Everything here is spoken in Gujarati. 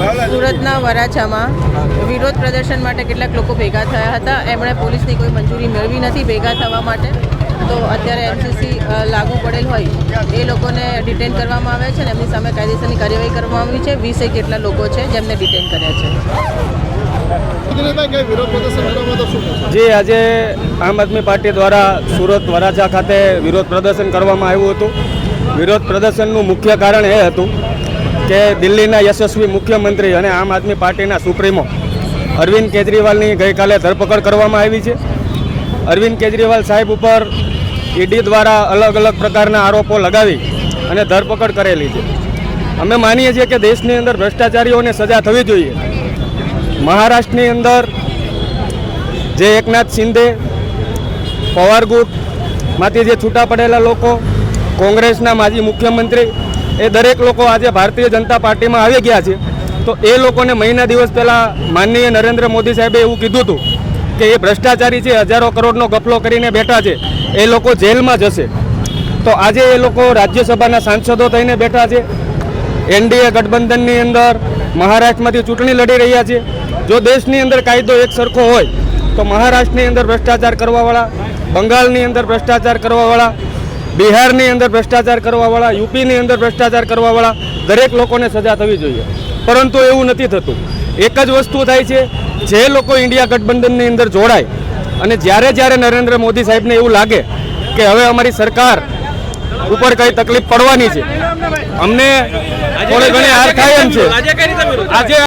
સુરતના વરાછામાં વિરોધ પ્રદર્શન માટે કેટલાક લોકો ભેગા થયા હતા. એમણે પોલીસની કોઈ મંજૂરી મેળવી નથી ભેગા થવા માટે. તો અત્યારે એનસીસી લાગુ પડેલ હોય. એ લોકોને ડિટેન કરવામાં આવે છે અને એમની સામે કાયદેસરની કાર્યવાહી કરવામાં આવી છે. વીસેક જેટલા લોકો છે જેમને ડિટેન કર્યા છે? જે આજે આમ આદમી પાર્ટી દ્વારા સુરત વરાછા ખાતે વિરોધ પ્રદર્શન કરવામાં આવ્યું હતું. વિરોધ પ્રદર્શનનું મુખ્ય કારણ એ હતું કે દિલ્હીના યશસ્વી મુખ્યમંત્રી અને આમ આદમી પાર્ટીના સુપ્રીમો. અરવિંદ કેજરીવાલની ગઈકાલે ધરપકડ કરવામાં આવી છે. અરવિંદ કેજરીવાલ સાહેબ ઉપર ઈડી દ્વારા અલગ અલગ પ્રકારના આરોપો લગાવી અને ધરપકડ કરેલી છે. અમે માનીએ છીએ કે દેશની અંદર ભ્રષ્ટાચારીઓને સજા થવી જોઈએ. મહારાષ્ટ્રની અંદર જે એકનાથ શિંદે પવાર ગુટમાંથી જે છૂટા પડેલા લોકો, કોંગ્રેસના માજી મુખ્યમંત્રી એ દરેક લોકો આજે ભારતીય જનતા પાર્ટીમાં આવી ગયા છે. તો એ લોકોને મહિના દિવસ પહેલાં માનનીય નરેન્દ્ર મોદી સાહેબે એવું કીધું હતું કે એ ભ્રષ્ટાચારી છે, હજારો કરોડનો ગફલો કરીને બેઠા છે, એ લોકો જેલમાં જશે. તો આજે એ લોકો રાજ્યસભાના સાંસદો થઈને બેઠા છે. એનડીએ ગઠબંધનની અંદર મહારાષ્ટ્રમાંથી ચૂંટણી લડી રહ્યા છે. જો દેશની અંદર કાયદો એક સરખો હોય, તો મહારાષ્ટ્રની અંદર ભ્રષ્ટાચાર કરવાવાળા, બંગાળની અંદર ભ્રષ્ટાચાર કરવાવાળા બિહારની અંદર ભ્રષ્ટાચાર કરવાવાળા યુપીની અંદર ભ્રષ્ટાચાર કરવાવાળા દરેક લોકોને સજા થવી જોઈએ. પરંતુ એવું નથી થતું. એક જ વસ્તુ થાય છે જે લોકો ઇન્ડિયા ગઠબંધનની અંદર જોડાય અને જ્યારે જ્યારે નરેન્દ્ર મોદી સાહેબને એવું લાગે કે હવે અમારી સરકાર ઉપર કઈ તકલીફ પડવાની છે અમને થોડી ઘણી હાર થાય એમ છે. આજે